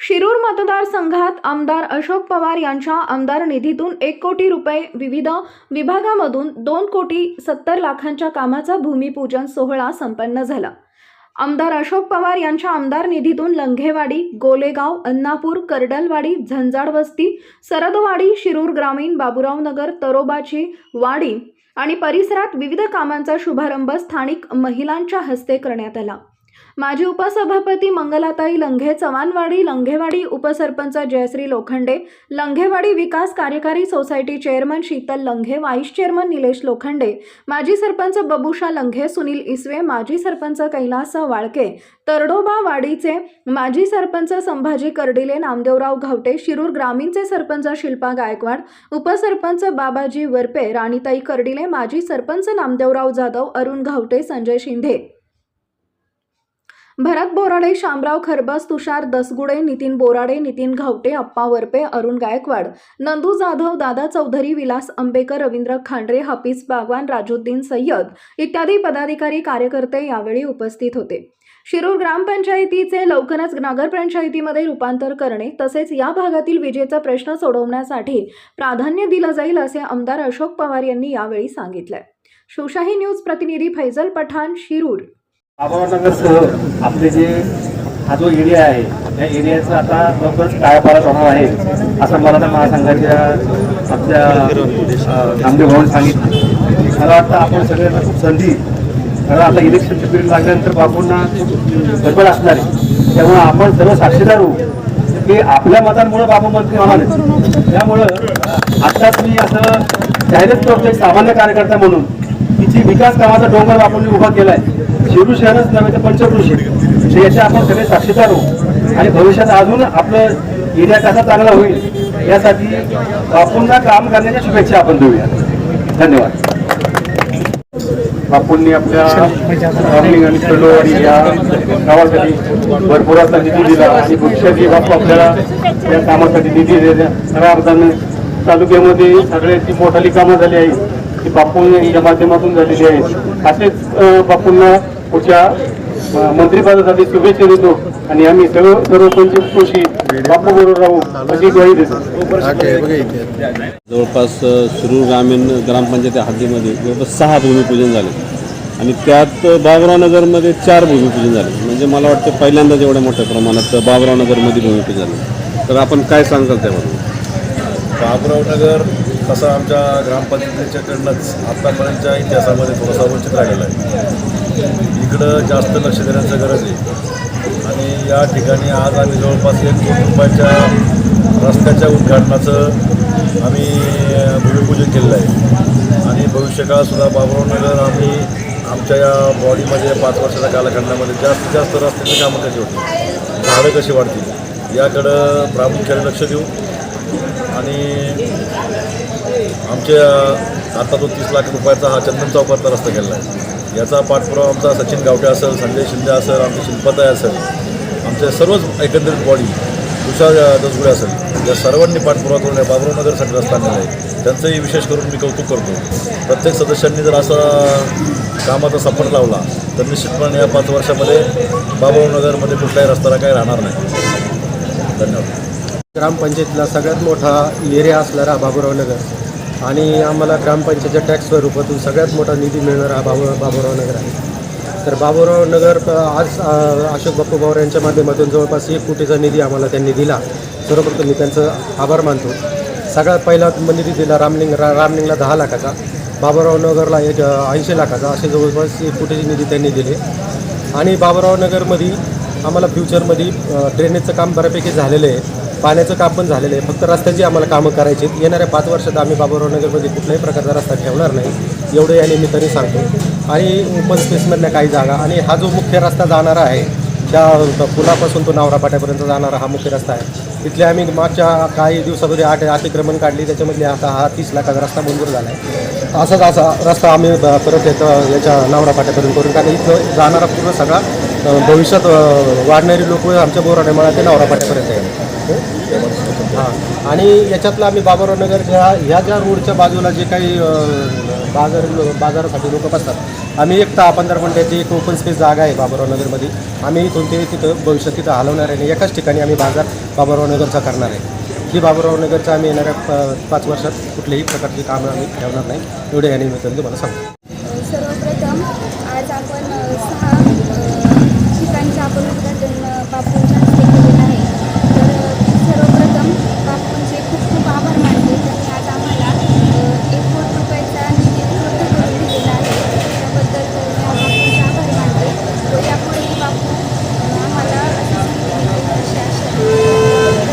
शिरूर मतदारसंघात आमदार अशोक पवार यांच्या आमदार निधीतून एक कोटी रुपये विविध विभागामधून दोन कोटी सत्तर लाखांच्या कामाचा भूमिपूजन सोहळा संपन्न झाला. आमदार अशोक पवार यांच्या आमदार निधीतून लंघेवाडी गोलेगाव अन्नापूर कर्डलवाडी झंजाडवस्ती सरदवाडी शिरूर ग्रामीण बाबुराव नगर तरोबाची वाडी आणि परिसरात विविध कामांचा शुभारंभ स्थानिक महिलांच्या हस्ते करण्यात आला. माजी उपसभापती मंगलाताई लंघे चव्हाणवाडी लंघेवाडी उपसरपंच जयश्री लोखंडे लंघेवाडी विकास कार्यकारी society chairman Sheetal Langhe vice chairman Nilesh Lokhande माजी सरपंच बबुषा लंघे सुनील इसवे माजी सरपंच कैलास वाळके तरडोबा वाडीचे माजी सरपंच संभाजी कर्डिले नामदेवराव घावटे शिरूर ग्रामीणचे सरपंच शिल्पा गायकवाड उपसरपंच बाबाजी वरपे राणीताई कर्डिले माजी सरपंच नामदेवराव जाधव अरुण घावटे संजय शिंदे. भरत बोराडे शामराव खरबस तुषार दसगुडे नितीन बोराडे नितीन घावटे अप्पा वरपे अरुण गायकवाड नंदू जाधव दादा चौधरी विलास आंबेकर रवींद्र खांडरे हफीज बागवान राजुद्दीन सय्यद इत्यादी पदाधिकारी कार्यकर्ते यावेळी उपस्थित होते. शिरूर ग्रामपंचायतीचे लवकरच नगरपंचायतीमध्ये रूपांतर करणे तसेच या भागातील विजेचा प्रश्न सोडवण्यासाठी प्राधान्य दिलं जाईल असे आमदार अशोक पवार यांनी यावेळी सांगितले शिवशाही न्यूज प्रतिनिधी फैजल पठाण शिरूर. बाबानगरसह आपले जे हा जो एरिया आहे या एरियाचा आता लवकरच कायापालट होणार आहे असं मराठा महासंघाच्या आपल्या नामदेव भाऊन सांगितलं. मला वाटतं आपण सगळ्यांना खूप संधी कारण आता इलेक्शनची पिरियड लागल्यानंतर बापूंना गडबड असणार आहे. त्यामुळे आपण सर्व साक्षीदार होऊ. की आपल्या मतांमुळे बापू मंत्री होणार त्यामुळं आत्ताच मी असं जाहिरात करतो एक सामान्य कार्यकर्ता म्हणून. की जी विकास कामाचा डोंगर आपण उभा केला आहे शिरू शहरच नव्हे तर पंचकृषी याचे आपण सगळे साक्षीदार होऊ आणि भविष्यात अजून आपलं एरिया कसा चांगला होईल यासाठी बापूंना काम करण्याच्या शुभेच्छा आपण देऊया. धन्यवाद. बापूंनी आपल्या आणि या गावासाठी भरपूर असा निधी दिला आणि भविष्यातही बापू आपल्याला या कामासाठी निधी देण्या खऱ्या अर्थानं तालुक्यामध्ये सगळ्याची मोठाली कामं झाली आहे ती बापू यांच्या माध्यमातून झालेली आहेत. असेच बापूंना पुढच्या मंत्रिपदासाठी शुभेच्छा देतो. आणि आम्ही सर्व सर्व पंचकृषी बापू बरोबर राहू अशी ग्वाही देतो. जवळपास शिरूर ग्रामीण ग्रामपंचायती हद्दीमध्ये जवळपास सहा भूमिपूजन झाले. आणि त्यात बाबुराव नगरमध्ये चार भूमिपूजन झाले. म्हणजे मला वाटतं पहिल्यांदाच एवढ्या मोठ्या प्रमाणात बाबुराव नगरमध्ये भूमिपूजन झालं. तर आपण काय सांगाल त्याबद्दल? बाबुराव नगर तसा आमच्या ग्रामपंचायतीच्याकडनंच आत्तापर्यंतच्या इतिहासामध्ये थोडासा वंचित राहिलेला आहे. इकडं जास्त लक्ष देण्याचं गरज आहे. आणि या ठिकाणी आज आम्ही जवळपास एक कोटी रुपयाच्या रस्त्याच्या उद्घाटनाचं आम्ही भूमिपूजन केलेलं आहे. आणि भविष्यकाळसुद्धा बाबुराव नगर आम्ही आमच्या या बॉडीमध्ये पाच वर्षाच्या कालखंडामध्ये जास्तीत जास्त रस्त्याची कामं कशी होती झाडं कशी वाढतील याकडं प्रामुख्याने लक्ष देऊ. आणि आमच्या आता तो तीस लाख रुपयाचा हा चंदन चौकातला रस्ता केला आहे. याचा पाठपुरावा आमचा सचिन गावटे असेल संजय शिंदे असेल आमचे शिल्पताय असेल आमचे सर्वच एकंदरीत बॉडी तुषार दसगुडे असेल या सर्वांनी पाठपुरावा करून या बाबुराव नगरसाठी रस्ता आहे. त्यांचंही विशेष करून मी कौतुक करतो. प्रत्येक सदस्यांनी जर असा कामाचा सफर लावला तर निश्चितपणे या पाच वर्षामध्ये बाबुराव नगरमध्ये कुठलाही रस्ता काही राहणार नाही. धन्यवाद. ग्रामपंचायतीला सगळ्यात मोठा एरिया असणारा बाबुराव नगर. आणि आम्हाला ग्रामपंचायतीच्या टॅक्स स्वरूपातून सगळ्यात मोठा निधी मिळणारा हा बाबू बाबुराव नगर आहे. तर बाबुराव नगर प- आज अशोक बाप्पू पवार यांच्या माध्यमातून जवळपास एक कोटीचा निधी आम्हाला त्यांनी दिला. सर्वप्रथम मी त्यांचं आभार मानतो. सगळ्यात पहिला निधी दिला रामलिंग रा रामलिंगला दहा लाखाचा. बाबुराव नगरला एक ऐंशी लाखाचा. असे जवळपास एक कोटीचे निधी त्यांनी दिले. आणि बाबुराव नगरमध्ये आम्हाला फ्युचरमध्ये ड्रेनेजचं काम बऱ्यापैकी झालेलं आहे. पाण्याचं काम पण झालेलं आहे. फक्त रस्त्याची आम्हाला कामं करायची आहेत. येणाऱ्या पाच वर्षात आम्ही बाबुराव नगरमध्ये कुठल्याही प्रकारचा रस्ता ठेवणार नाही. एवढं या निमित्ताने सांगतो. आणि ओपन स्पेसमधल्या काही जागा आणि हा जो मुख्य रस्ता जाणारा आहे त्या पुलापासून तो नावरापाट्यापर्यंत जाणारा हा मुख्य रस्ता आहे. तिथले आम्ही मागच्या काही दिवसामध्ये आठ अतिक्रमण काढली. त्याच्यामधले आता हा तीस लाखाचा रस्ता मंजूर झाला आहे. असाच असा रस्ता आम्ही परत येतो याच्या नावरापाट्यापर्यंत करून. कारण इथं जाणारा पूर्ण सगळा भविष्यात वाढणारी लोक आमच्या बोराडेमाळा ते नावरापाट्यापर्यंत आहे हां. आणि याच्यातलं आम्ही बाबाराव नगरच्या ह्या ज्या रोडच्या बाजूला जे काही बाजार बाजारासाठी लोक बसतात आम्ही एक दहा पंधरा मिनटाची एक ओपन स्पेस जागा आहे बाबाराव नगरमध्ये. आम्ही इथून ते तिथं भविष्यात तिथं हलवणार आहे आणि एकाच ठिकाणी आम्ही बाजार बाबाराव नगरचा करणार आहे. ही बाबुराव नगरचा आम्ही येणाऱ्या प- पाच वर्षात कुठल्याही प्रकारची कामं आम्ही ठेवणार नाही. एवढे या निमित्ताने तुम्हाला सांगतो. सर्वप्रथम आज आपण सहा अ, ठिकाणचं आपण उद्घाटन अ, बापूंच्या हस्ते केलेलं आहे तर अ, सर्वप्रथम बापूंचे खूप खूप आभार मानते त्यांनी आज आम्हाला अ, एक कोटी रुपयाचा निधी उपलब्ध करून दिलेला आहे त्याबद्दल अ, मी बापूंचे आभार मानते व यापुढेही बापू अ, आम्हाला अशी संधी देतील अशी आशा